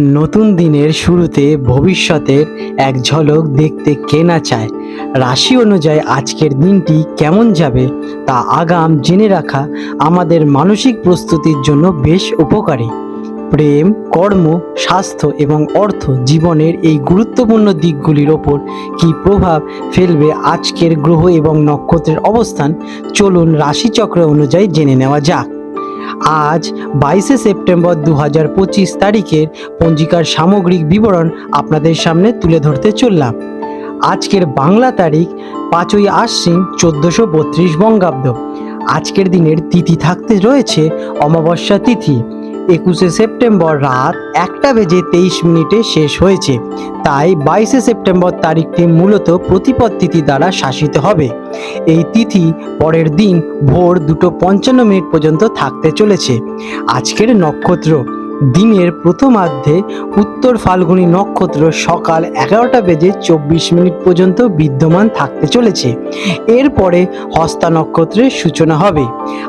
নতুন দিনের শুরুতে ভবিষ্যতের এক ঝলক দেখতে কে না চায়? রাশি অনুযায়ী আজকের দিনটি কেমন যাবে তা আগাম জেনে রাখা আমাদের মানসিক প্রস্তুতির জন্য বেশ উপকারী। প্রেম, কর্ম, স্বাস্থ্য এবং অর্থ জীবনের এই গুরুত্বপূর্ণ দিকগুলির ওপর কী প্রভাব ফেলবে আজকের গ্রহ এবং নক্ষত্রের অবস্থান? চলুন রাশিচক্র অনুযায়ী জেনে নেওয়া যাক। আজ বাইশে সেপ্টেম্বর দু হাজার পঁচিশ তারিখের পঞ্জিকার সামগ্রিক বিবরণ আপনাদের সামনে তুলে ধরতে চললাম। আজকের বাংলা তারিখ পাঁচই আশ্বিন চোদ্দোশো বত্রিশ বঙ্গাব্দ। আজকের দিনের তিথি থাকতে রয়েছে অমাবস্যা তিথি। একুশে সেপ্টেম্বর রাত একটা বেজে তেইশ মিনিটে শেষ হয়েছে। তাই বাইশে সেপ্টেম্বর তারিখটি মূলত প্রতিপদ তিথি দ্বারা শাসিত হবে। এই তিথি পরের দিন ভোর দুটো পঞ্চান্ন মিনিট পর্যন্ত থাকতে চলেছে। আজকের নক্ষত্র দিনের প্রথমার্ধে উত্তর ফাল্গুনী নক্ষত্র সকাল এগারোটা বেজে চব্বিশ মিনিট পর্যন্ত বিদ্যমান থাকতে চলেছে। এরপরে হস্তা নক্ষত্রের সূচনা হবে।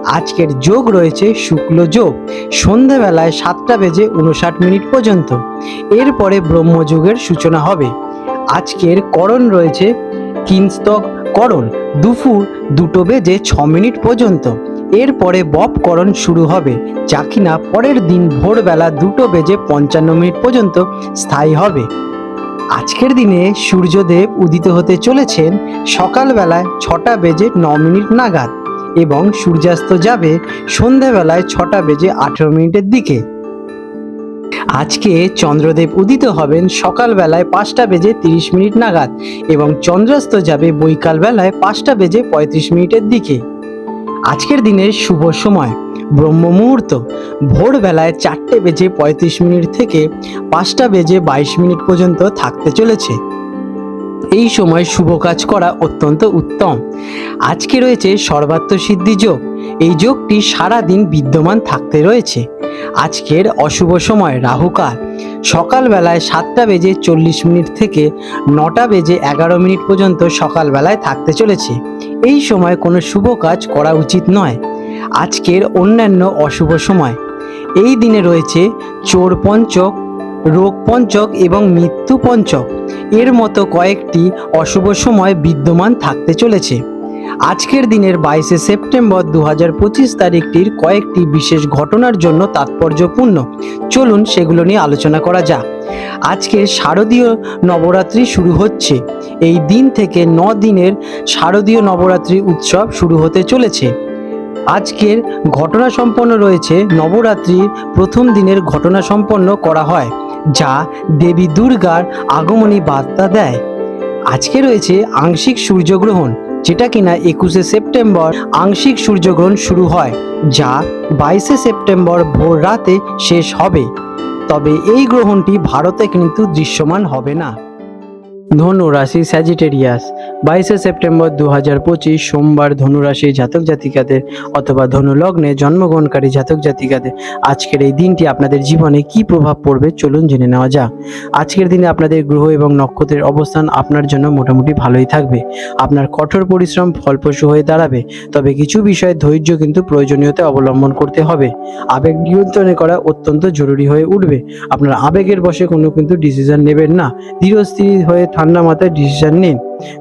আজকের যোগ রয়েছে শুক্ল যোগ। সন্ধ্যাবেলায় সাতটা বেজে উনষাট মিনিট পর্যন্ত। এরপরে ব্রহ্মযুগের সূচনা হবে। আজকের করণ রয়েছে কিংস্তক করণ। দুপুর দুটো বেজে ছ মিনিট পর্যন্ত। এরপরে বপকরণ শুরু হবে, যা কিনা পরের দিন ভোরবেলা দুটো বেজে পঞ্চান্ন মিনিট পর্যন্ত স্থায়ী হবে। আজকের দিনে সূর্যদেব উদিত হতে চলেছেন সকালবেলায় ছটা বেজে ন মিনিট নাগাদ এবং সূর্যাস্ত যাবে সন্ধেবেলায় ছটা বেজে আঠেরো মিনিটের দিকে। আজকে চন্দ্রদেব উদিত হবেন সকালবেলায় পাঁচটা বেজে তিরিশ মিনিট নাগাদ এবং চন্দ্রাস্ত যাবে বৈকাল বেলায় পাঁচটা বেজে পঁয়ত্রিশ মিনিটের দিকে। আজকের দিনের শুভ সময়। ব্রহ্ম মুহূর্ত ভোরবেলায় চারটে বেজে পঁয়ত্রিশ মিনিট থেকে পাঁচটা বেজে বাইশ মিনিট পর্যন্ত থাকতে চলেছে। এই সময় শুভ কাজ করা অত্যন্ত উত্তম। আজকে রয়েছে সর্বাত্ম সিদ্ধি যোগ। এই যোগটি সারা দিন বিদ্যমান থাকতে রয়েছে। আজকের অশুভ সময় রাহুকাল। সকালবেলায় সাতটা বেজে চল্লিশ মিনিট থেকে নটা বেজে এগারো মিনিট পর্যন্ত সকালবেলায় থাকতে চলেছে। এই সময় কোনো শুভ কাজ করা উচিত নয়। আজকের অন্যান্য অশুভ সময়। এই দিনে রয়েছে চোর পঞ্চক, রোগ পঞ্চক এবং মৃত্যু পঞ্চক। এর মতো কয়েকটি অশুভ সময় বিদ্যমান থাকতে চলেছে। আজকের দিনের বাইশে সেপ্টেম্বর দু হাজার পঁচিশ তারিখটির কয়েকটি বিশেষ ঘটনার জন্য তাৎপর্যপূর্ণ। চলুন সেগুলো নিয়ে আলোচনা করা যাক। আজকে শারদীয় নবরাত্রি শুরু হচ্ছে। এই দিন থেকে ন দিনের শারদীয় নবরাত্রি উৎসব শুরু হতে চলেছে। আজকের ঘটনা সম্পন্ন রয়েছে, নবরাত্রির প্রথম দিনের ঘটনা সম্পন্ন করা হয়, যা দেবী দুর্গার আগমনী বার্তা দেয়। আজকে রয়েছে আংশিক সূর্যগ্রহণ, যেটা কিনা একুশে সেপ্টেম্বর আংশিক সূর্যগ্রহণ শুরু হয়, যা বাইশে সেপ্টেম্বর ভোর রাতে শেষ হবে। তবে এই গ্রহণটি ভারতে কিন্তু দৃশ্যমান হবে না। ধনু রাশি স্যাজিটেরিয়াস বাইশে সেপ্টেম্বর দু হাজার পঁচিশ সোমবার ধনুরাশি জাতক জাতিকাদের অথবা ধনু লগ্নে জন্মগ্রহণকারী জাতক জাতিকাদের আজকের এই দিনটি আপনাদের জীবনে কি প্রভাব পড়বে চলুন জেনে নেওয়া যাক। আজকের দিনে আপনাদের গ্রহ এবং নক্ষত্রের অবস্থান আপনার জন্য মোটামুটি ভালোই থাকবে। আপনার কঠোর পরিশ্রম ফলপ্রসূ হয়ে দাঁড়াবে, তবে কিছু বিষয়ে ধৈর্য কিন্তু প্রয়োজনীয়তা অবলম্বন করতে হবে। আবেগ নিয়ন্ত্রণে করা অত্যন্ত জরুরি হয়ে উঠবে। আপনার আবেগের বসে কোনো কিন্তু ডিসিশন নেবেন না। ধীরস্থির হয়ে ঠান্ডা মাথায় ডিসিশন নিন।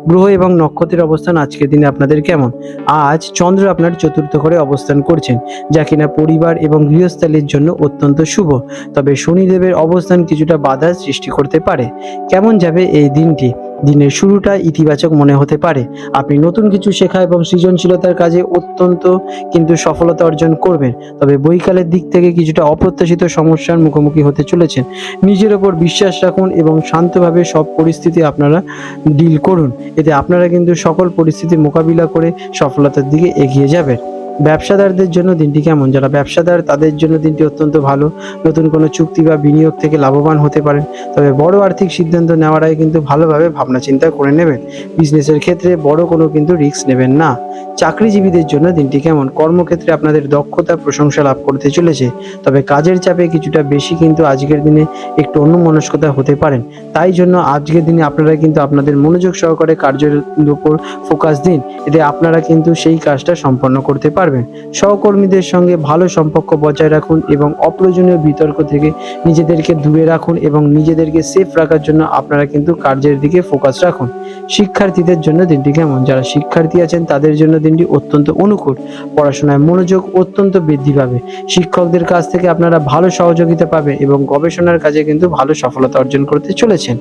গ্রহ এবং নক্ষত্রের অবস্থান আজকের দিনে আপনাদের কেমন? আজ চন্দ্র আপনার চতুর্থ ঘরে অবস্থান করছেন, যা কিনা পরিবার এবং গৃহস্থালীর জন্য অত্যন্ত শুভ। তবে শনিদেবের অবস্থান কিছুটা বাধার সৃষ্টি করতে পারে। কেমন যাবে এই দিনটি? দিনের শুরুটা ইতিবাচক মনে হতে পারে। আপনি নতুন কিছু শেখা এবং সৃজনশীলতার কাজে অত্যন্ত কিন্তু সফলতা অর্জন করবেন। তবে বৈকালের দিক থেকে কিছুটা অপ্রত্যাশিত সমস্যার মুখোমুখি হতে চলেছেন। নিজের ওপর বিশ্বাস রাখুন এবং শান্তভাবে সব পরিস্থিতি আপনারা ডিল করুন। এতে আপনারা কিন্তু সকল পরিস্থিতি মোকাবিলা করে সফলতার দিকে এগিয়ে যাবেন। ব্যবসাদারদের জন্য দিনটি কেমন? যারা ব্যবসাদার, তাদের জন্য দিনটি অত্যন্ত ভালো। নতুন কোনো চুক্তি বা বিনিয়োগ থেকে লাভবান হতে পারেন। তবে বড় আর্থিক সিদ্ধান্ত নেওয়ার আগে কিন্তু ভালোভাবে ভাবনা চিন্তা করে নেবেন। বিজনেসের ক্ষেত্রে বড় কোনো কিন্তু রিস্ক নেবেন না। চাকরিজীবীদের জন্য দিনটি কেমন? কর্মক্ষেত্রে আপনাদের দক্ষতা, প্রশংসা লাভ করতে চলেছে। তবে কাজের চাপে কিছুটা বেশি কিন্তু আজকের দিনে একটু অন্যমনস্কতা হতে পারেন। তাই জন্য আজকের দিনে আপনারা কিন্তু আপনাদের মনোযোগ সহকারে কার্যের উপর ফোকাস দিন। এতে আপনারা কিন্তু সেই কাজটা সম্পন্ন করতে পারবেন। পারবেন। সহকর্মীদের সঙ্গে ভালো সম্পর্ক বজায় রাখুন এবং অপ্রয়োজনীয় বিতর্ক থেকে নিজেদেরকে দূরে রাখুন এবং নিজেদেরকে সেফ রাখার জন্য আপনারা কিন্তু কার্যের দিকে ফোকাস রাখুন। শিক্ষার্থীদের জন্য দিনটি কেমন? যারা শিক্ষার্থী আছেন, তাদের জন্য দিনটি অত্যন্ত অনুকূল। পড়াশোনায় মনোযোগ অত্যন্ত বৃদ্ধি পাবে। শিক্ষকদের কাছ থেকে আপনারা ভালো সহযোগিতা পাবেন এবং গবেষণার কাজে কিন্তু ভালো সফলতা অর্জন করতে চলেছেন।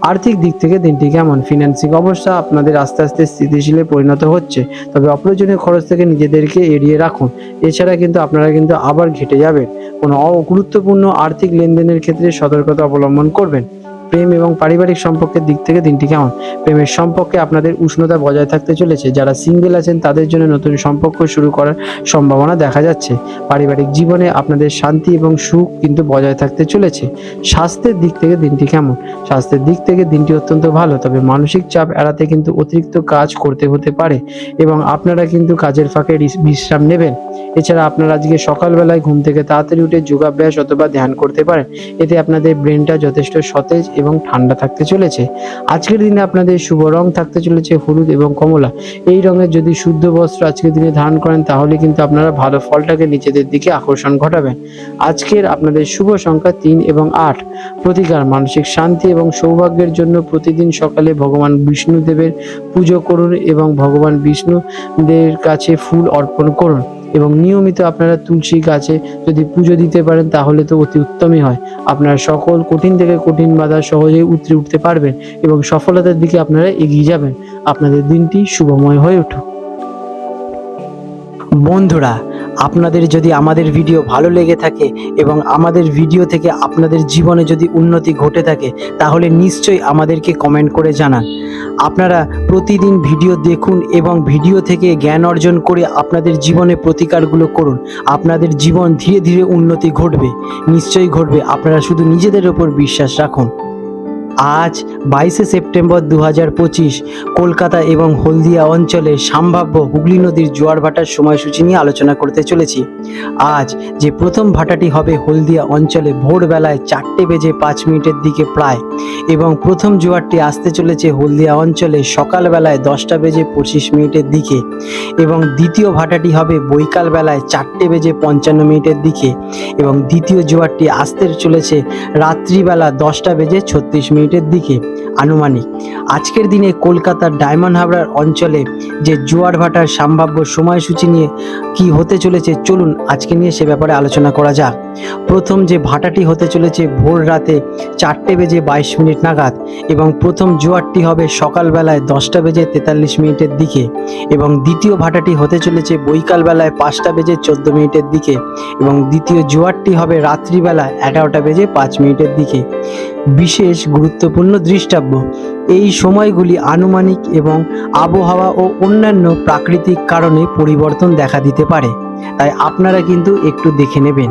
আর্থিক দিক থেকে দিনটি কেমন? ফিনান্সিং অবস্থা আপনাদের আস্তে আস্তে স্থিতিশীলে পরিণত হচ্ছে। তবে অপ্রয়োজনীয় খরচ থেকে নিজেদেরকে এড়িয়ে রাখুন। এছাড়া কিন্তু আপনারা কিন্তু আবার ঘেটে যাবেন। কোনো অগুরুত্বপূর্ণ আর্থিক লেনদেনের ক্ষেত্রে সতর্কতা অবলম্বন করবেন। প্রেম এবং পারিবারিক সম্পর্কের দিক থেকে দিনটি কেমন? প্রেমের সম্পর্কে আপনাদের উষ্ণতা বজায় থাকতে চলেছে। যারা সিঙ্গেল আছেন, তাদের জন্য নতুন সম্পর্ক শুরু করার সম্ভাবনা দেখা যাচ্ছে। পারিবারিক জীবনে আপনাদের শান্তি এবং সুখ কিন্তু বজায় থাকতে চলেছে। স্বাস্থ্যের দিক থেকে দিনটি কেমন? স্বাস্থ্যের দিক থেকে দিনটি অত্যন্ত ভালো, তবে মানসিক চাপ এড়াতে কিন্তু অতিরিক্ত কাজ করতে হতে পারে এবং আপনারা কিন্তু কাজের ফাঁকে বিশ্রাম নেবেন। এছাড়া আপনারা আজকে সকালবেলায় ঘুম থেকে তাড়াতাড়ি উঠে যোগাভ্যাস অথবা ধ্যান করতে পারেন। এতে আপনাদের ব্রেনটা যথেষ্ট সতেজ এবং ঠান্ডা থাকতে চলেছে। আজকের দিনে আপনাদের শুভ রং থাকতে চলেছে হলুদ এবং কমলা। এই রঙের যদি শুদ্ধ বস্ত্র আজকের দিনে ধারণ করেন, তাহলে কিন্তু আপনারা ভালো ফলটাকে নিজেদের দিকে আকর্ষণ ঘটাবেন। আজকের আপনাদের শুভ সংখ্যা তিন এবং আট। প্রতিকার, মানসিক শান্তি এবং সৌভাগ্যের জন্য প্রতিদিন সকালে ভগবান বিষ্ণুদেবের পুজো করুন এবং ভগবান বিষ্ণুদের কাছে ফুল অর্পণ করুন। এবং নিয়মিত আপনারা তুলসী গাছে যদি পুজো দিতে পারেন, তাহলে তো অতি উত্তমই হয়। আপনারা সকল কঠিন থেকে কঠিন বাধা সহজেই উতরে উঠতে পারবেন এবং সফলতার দিকে আপনারা এগিয়ে যাবেন। আপনাদের দিনটি শুভময় হয়ে উঠুক। বন্ধুরা আপনাদের যদি আমাদের ভিডিও ভালো লেগে থাকে এবং আমাদের ভিডিও থেকে আপনাদের জীবনে যদি উন্নতি ঘটে থাকে, তাহলে নিশ্চয়ই আমাদেরকে কমেন্ট করে জানান। আপনারা প্রতিদিন ভিডিও দেখুন এবং ভিডিও থেকে জ্ঞান অর্জন করে আপনাদের জীবনে প্রতিকারগুলো করুন। আপনাদের জীবন ধীরে ধীরে উন্নতি ঘটবে, নিশ্চয়ই ঘটবে। আপনারা শুধু নিজেদের ওপর বিশ্বাস রাখুন। আজ বাইশে সেপ্টেম্বর দু পঁচিশ, কলকাতা এবং হলদিয়া অঞ্চলে সম্ভাব্য হুগলি নদীর জোয়ার ভাটার সময়সূচি নিয়ে আলোচনা করতে চলেছি। আজ যে প্রথম ভাটাটি হবে হলদিয়া অঞ্চলে ভোরবেলায় চারটে বেজে পাঁচ মিনিটের দিকে প্রায় এবং প্রথম জোয়ারটি আসতে চলেছে হলদিয়া অঞ্চলে সকালবেলায় দশটা বেজে পঁচিশ মিনিটের দিকে এবং দ্বিতীয় ভাটাটি হবে বৈকাল বেলায় চারটে বেজে পঞ্চান্ন মিনিটের দিকে এবং দ্বিতীয় জোয়ারটি আসতে চলেছে রাত্রিবেলা দশটা বেজে ছত্রিশ মিনিটের দিকে আনুমানিক। আজকের দিনে কলকাতার ডায়মন্ড হাবড়ার অঞ্চলে যে জোয়ার ভাটার সম্ভাব্য সময়সূচি নিয়ে কি হতে চলেছে, চলুন আজকে নিয়ে সে ব্যাপারে আলোচনা করা যাক। প্রথম যে ভাটাটি হতে চলেছে ভোর রাতে চারটে বেজে বাইশ মিনিট নাগাদ এবং প্রথম জোয়ারটি হবে সকালবেলায় দশটা বেজে তেতাল্লিশ মিনিটের দিকে এবং দ্বিতীয় ভাটাটি হতে চলেছে বৈকালবেলায় পাঁচটা বেজে চোদ্দ মিনিটের দিকে এবং দ্বিতীয় জোয়ারটি হবে রাত্রিবেলা এগারোটা বেজে পাঁচ মিনিটের দিকে। বিশেষ গুরুত্বপূর্ণ দৃষ্টাব্য, এই সময়গুলি আনুমানিক এবং আবহাওয়া ও অন্যান্য প্রাকৃতিক কারণে পরিবর্তন দেখা দিতে পারে। তাই আপনারা কিন্তু একটু দেখে নেবেন।